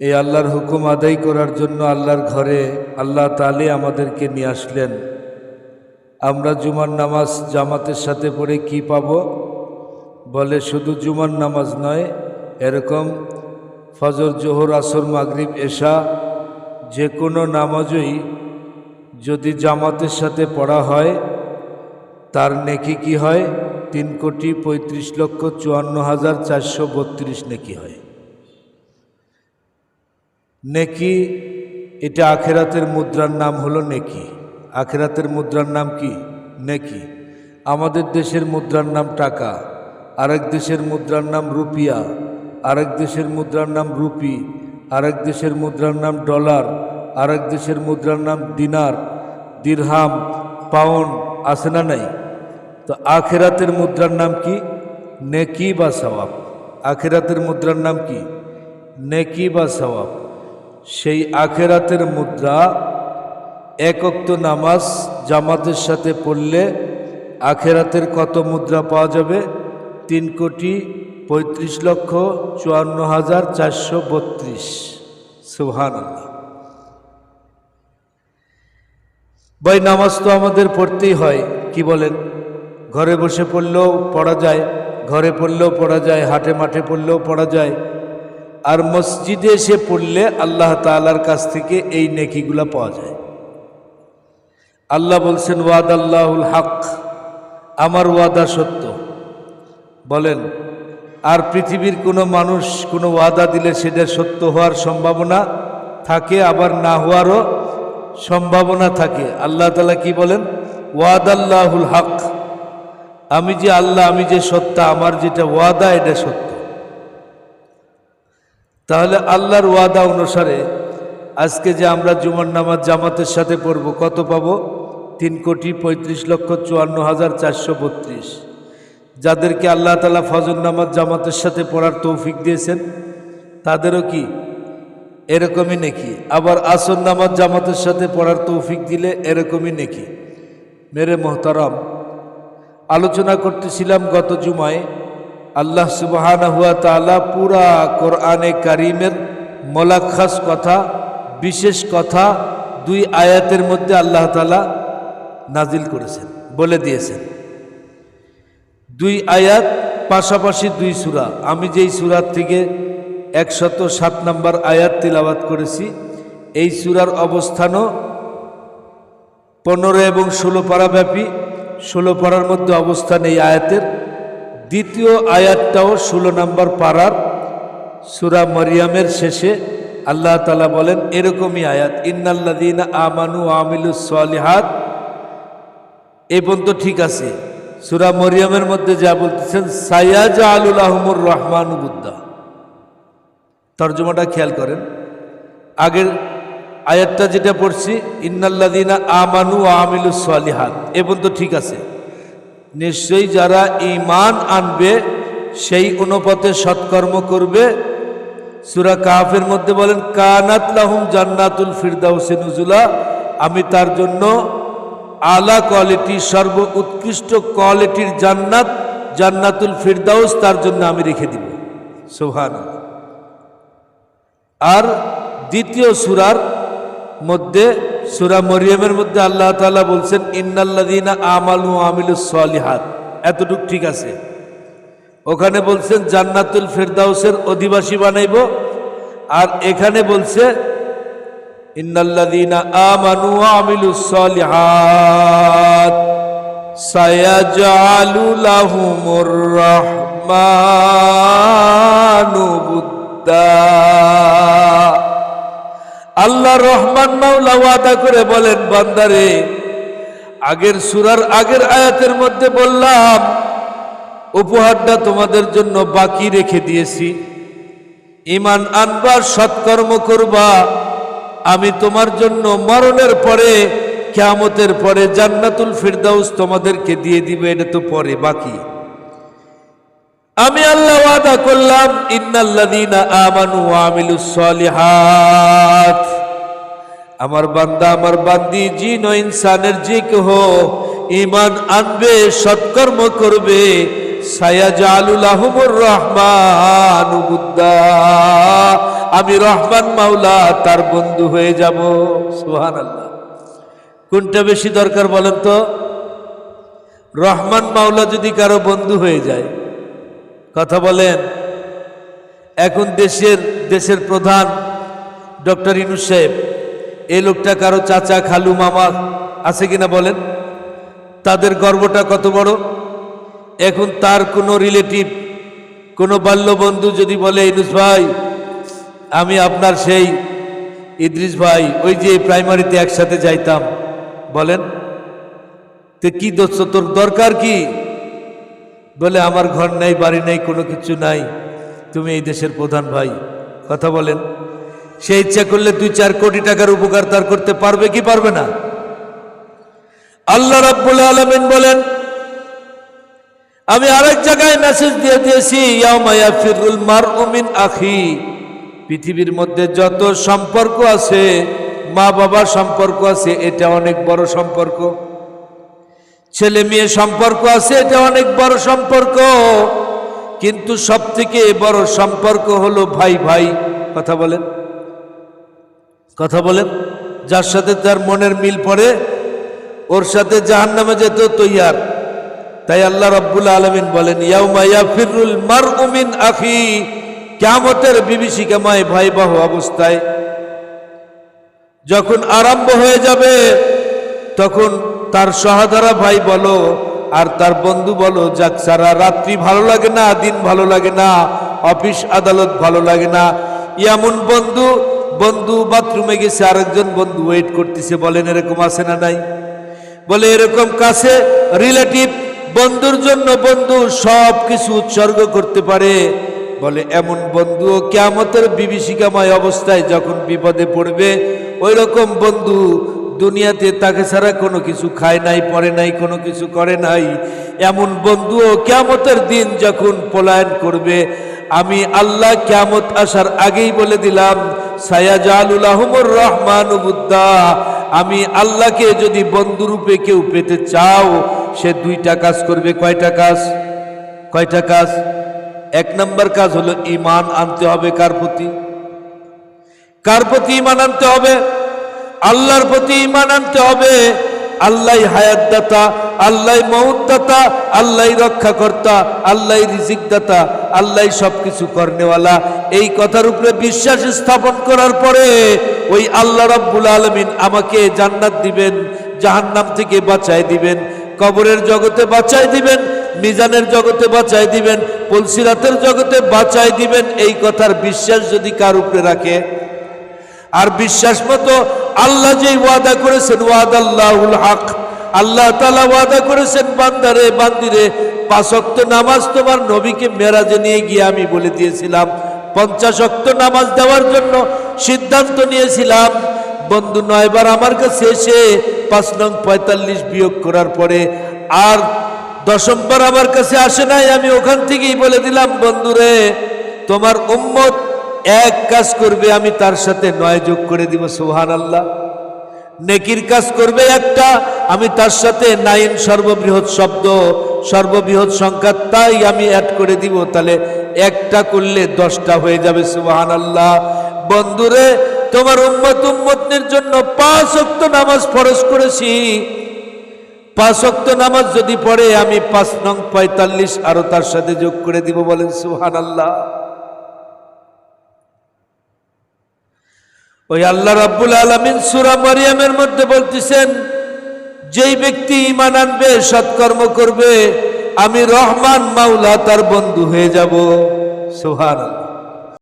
এই আল্লাহর হুকুম আদায় করার জন্য আল্লাহর ঘরে আল্লাহ তালে আমাদেরকে নিয়ে আসলেন। আমরা জুমার নামাজ জামাতের সাথে পড়ে কি পাব? বলে শুধু জুমার নামাজ নয়, এরকম ফজর, জোহর, আসর, মাগরিব, এশা যে কোনো নামাজই যদি জামাতের সাথে পড়া হয়, তার নেকি কি হয়? তিন কোটি পঁয়ত্রিশ লক্ষ চুয়ান্ন হাজার চারশো বত্রিশ নেকি হয়। নেকি, এটা আখেরাতের মুদ্রার নাম হলো নেকি। আখেরাতের মুদ্রার নাম কি? নেকি। আমাদের দেশের মুদ্রার নাম টাকা, আরেক দেশের মুদ্রার নাম রুপিয়া, আরেক দেশের মুদ্রার নাম রুপি, আরেক দেশের মুদ্রার নাম ডলার, আরেক দেশের মুদ্রার নাম দিনার, দিরহাম, পাউন্ড, আছে না নাই? তো আখেরাতের মুদ্রার নাম কি? নেকি বা সওয়াব। আখেরাতের মুদ্রার নাম কি? নেকি বা সওয়াব। সেই আখেরাতের মুদ্রা একক্ত নামাজ জামাতের সাথে পড়লে আখেরাতের কত মুদ্রা পাওয়া যাবে? তিন কোটি পঁয়ত্রিশ লক্ষ চুয়ান্ন হাজার চারশো বত্রিশ। সুহান ভাই, নামাজ তো আমাদের পড়তেই হয়, কি বলেন? ঘরে বসে পড়লেও পড়া যায়, ঘরে পড়লেও পড়া যায়, হাটে মাঠে পড়লেও পড়া যায় আর মসজিদে এসে পড়লে আল্লাহ তালার কাছ থেকে এই নেকিগুলা পাওয়া যায়। আল্লাহ বলছেন ওয়াদ আল্লাহুল হক, আমার ওয়াদা সত্য। বলেন, আর পৃথিবীর কোনো মানুষ কোনো ওয়াদা দিলে সেটা সত্য হওয়ার সম্ভাবনা থাকে, আবার না হওয়ারও সম্ভাবনা থাকে। আল্লাহ তালা কি বলেন? ওয়াদ আল্লাহুল হক, আমি যে আল্লাহ, আমি যে সত্য আমার যেটা ওয়াদা, এটা সত্য। তাহলে আল্লাহর ওয়াদা অনুসারে আজকে যে আমরা জুমার নামাজ জামাতের সাথে পড়ব, কত পাবো? তিন কোটি পঁয়ত্রিশ লক্ষ চুয়ান্ন হাজার চারশো বত্রিশ। যাদেরকে আল্লাহ তালা ফজর নামাজ জামাতের সাথে পড়ার তৌফিক দিয়েছেন, তাদেরও কি? এরকমই নেকি? আবার আসর নামাজ জামাতের সাথে পড়ার তৌফিক দিলে এরকমই নেকি? মেরে মোহতারাম, আলোচনা করতেছিলাম গত জুমায় আল্লাহ সুবাহানা হুয়া তালা পুরা কোরআনে কারিমের মোলাক্ষাস কথা, বিশেষ কথা দুই আয়াতের মধ্যে আল্লাহ তালা নাজিল করেছেন, বলে দিয়েছেন। দুই আয়াত পাশাপাশি দুই সুরা। আমি যেই সুরার থেকে একশত সাত নম্বর আয়াত তিলাবাত করেছি, এই সুরার অবস্থানও পনেরো এবং ষোলো পাড়াব্যাপী ষোলো পাড়ার মধ্যে অবস্থান এই আয়াতের। দ্বিতীয় আয়াতটাও ষোলো নম্বর পাড়ার সুরা মরিয়ামের শেষে আল্লাহ তালা বলেন, এরকমই আয়াত ইন্নাল্লাদিন আমানু আমিলুস সালিহাত এই পর্যন্ত ঠিক আছে। সুরা মরিয়মের মধ্যে যা বলতেছেন সাইয়াজ আলুল আহমুর রহমান বুদ্দা তর্জমাটা খেয়াল করেন। আগের আয়াতটা যেটা পড়ছি ইন্নাল্লাদিনা আমানু আমিলুস সালিহাত এ পর্যন্ত ঠিক আছে। নিশ্চয়ই যারা ইমান আনবে, সেই অনুপাতে সৎকর্ম করবে। সুরা কাফের মধ্যে বলেন, কানাত লাহুম জান্নাতুল ফিরদাউসে নুজুলা। আমি তার জন্য আলা কোয়ালিটি সর্ব উৎকৃষ্ট কোয়ালিটির জান্নাত, জান্নাতুল ফিরদাউস তার জন্য আমি রেখে দিব। সোহান আর দ্বিতীয় সুরার মধ্যে সুরা মরিয়মের মধ্যে আল্লাহ তাআলা বলছেন ইন্নাল্লাদিনা আমালু আমিলুস সালিহাত। এতটুক ঠিক আছে। ওখানে বলছেন, জান্নাতুল ফেরদাউসের অধিবাসী বানাইব। আর এখানে বলছে, ইন্নাল্লাযীনা আমানু ওয়া আমিলুস সালিহাত। সায়াজআলু লাহুমুর রাহমানু বুদ্দা। আল্লাহ রহমান মাওলা ওয়াদা করে বলেন, বান্দারে, আগের সুরার আগের আয়াতের মধ্যে বললাম, উপহারটা তোমাদের জন্য বাকি রেখে দিয়েছি। ইমান আনবার সৎকর্ম করবা, আমি তোমার জন্য মরণের পরে, কেয়ামতের পরে জান্নাতুল ফিরদাউস তোমাদেরকে দিয়ে দিবে, এটা তো পরে বাকি। আমি আল্লাহ ওয়াদা করলাম আমানু আমার বান্দা, আমার বান্দি, জিন ইনসানের যে কেহ ইমান আনবে, সৎকর্ম করবে আমি রহমান মাওলা, তার বন্ধু হয়ে যাব। সুহান আল্লাহ কোনটা বেশি দরকার বলেন তো? রহমান মাওলা যদি কারও বন্ধু হয়ে যায়, কথা বলেন। এখন দেশের দেশের প্রধান ডক্টর ইনুস সাহেব, এই লোকটা কারও চাচা, খালু, মামা আছে কিনা বলেন? তাদের গর্বটা কত বড়? এখন তার কোনো রিলেটিভ কোনো বাল্যবন্ধু যদি বলে, ইনুস ভাই, আমি আপনার সেই ইদ্রিস ভাই, ওই যে প্রাইমারিতে একসাথে যাইতাম। বলেন। তো কি দোষ? তোর দরকার কি? বলে, আমার ঘর নেই, বাড়ি নেই, কোনো কিছু নাই। তুমি এই দেশের প্রধান ভাই। কথা বলেন। সে ইচ্ছা করলে দুই চার কোটি টাকার উপকার তার করতে পারবে কি পারবে না? আল্লাহ রাব্বুল আলামিন বলেন, আমি আরেক জায়গায় মেসেজ দিয়ে দিয়েছি আখি। পৃথিবীর মধ্যে যত সম্পর্ক আছে, মা বাবার সম্পর্ক আছে, এটা অনেক বড় সম্পর্ক। ছেলে মেয়ে সম্পর্ক আছে, এটা অনেক বড় সম্পর্ক। কিন্তু সব থেকে বড় সম্পর্ক হলো ভাই ভাই। কথা বলেন। কথা বলেন। যার সাথে তার মনের মিল পড়ে, ওর সাথে জাহান নামে যেত তৈয়ার। তাই আল্লাহ রব্বুল আলমিন বলেন, ইয়াউমা ইয়াফিরুল মার উমিন আখি কেমতের বিভীষিকাময় ভয়াবহ অবস্থায়। যখন আরম্ভ হয়ে যাবে, তখন তার সহাধারা ভাই বলো আর তার বন্ধু বলো, যাক, সারা রাত্রি ভালো লাগে না, দিন ভালো লাগে না, অফিস আদালত ভালো লাগে না। এমন বন্ধু বন্ধু বাথরুমে গেছে, আরেকজন বন্ধু ওয়েট করতেছে, বলেন, এরকম আছে না নাই? বলে, এরকম কাছে রিলেটিভ, বন্ধুর জন্য বন্ধু সব কিছু উৎসর্গ করতে পারে। বলে, এমন বন্ধুও কেমতের বিভীষিকাময় অবস্থায় যখন বিপদে পড়বে ওই রকম বন্ধু দুনিয়াতে তাকে ছাড়া কোনো কিছু খায় নাই পরে নাই, কোনো কিছু করে নাই। এমন বন্ধুও কেমতের দিন যখন পলায়ন করবে, আমি আল্লাহ কেমত আসার আগেই বলে দিলাম সায়াজালুল্লাহমুর রহমান বুদ্দা, আমি আল্লাহকে যদি বন্ধুরূপে কেউ পেতে চাও, সে দুইটা কাজ করবে। কয়টা কাজ? কয়টা কাজ? এক নম্বর কাজ হলো ইমান আনতে হবে কার প্রতি? কার প্রতি ইমান আনতে হবে? আল্লাহর প্রতি ইমান আনতে হবে। আল্লাহ হায়াতদাতা, আল্লাহ মৌতদাতা আল্লাহ রক্ষাকর্তা, আল্লাহ রিজিকদাতা, আল্লাহ সবকিছু করনেওয়ালা। এই কথার উপরে বিশ্বাস স্থাপন করার পরে ওই আল্লাহ রাব্বুল আলমিন আমাকে জান্নাত দিবেন, জাহান্নাম থেকে বাঁচাই দিবেন, কবরের জগতে বাঁচাই দিবেন, মিজানের জগতে বাঁচাই দিবেন, পলসিরাতের জগতে বাঁচাই দিবেন। এই কথার বিশ্বাস যদি কার উপরে রাখে? আর বিশ্বাস মতো আল্লাহ যে ওয়াদা করেছেন ওয়াদ আল্লাহুল হক। আল্লাহ তালা ওয়াদা করেছেন, বান্দারে, বান্দিরে পাঁচক্ত নামাজ তোমার নবীকে মেরাজে নিয়ে গিয়ে আমি বলে দিয়েছিলাম। পঞ্চাশ অক্ত নামাজ দেওয়ার জন্য সিদ্ধান্ত নিয়েছিলাম। বন্ধু, নয়বার আমার কাছে এসে পাঁচ নং পঁয়তাল্লিশ বিয়োগ করার পরে আর দশমবার আমার কাছে আসে নাই, আমি ওখান থেকেই বলে দিলাম, বন্ধুরে, তোমার উম্মত এক কাজ করবে, আমি তার সাথে নয় যোগ করে দিব সোহান আল্লাহ নেকির কাজ করবে একটা, আমি তার সাথে নাইন সর্ববৃহৎ শব্দ, সর্ববৃহৎ সংখ্যা, তাই আমি অ্যাড করে দিব, তাহলে একটা করলে দশটা হয়ে যাবে সুবাহান আল্লাহ বন্ধুরে, তোমার উম্মত উম্মতের জন্য পাঁচ অক্ত নামাজ ফরজ করেছি। পাঁচ অক্ত নামাজ যদি পড়ে, আমি পাঁচ নং পঁয়তাল্লিশ আরও তার সাথে যোগ করে দিব বলেন সুহান আল্লাহ ওই আল্লাহ রাব্বুল আলমিন সুরা মারিয়ামের মধ্যে বলতেছেন, যেই ব্যক্তি ইমান আনবে, সৎকর্ম করবে, আমি রহমান মাওলা তার বন্ধু হয়ে যাব। সোহান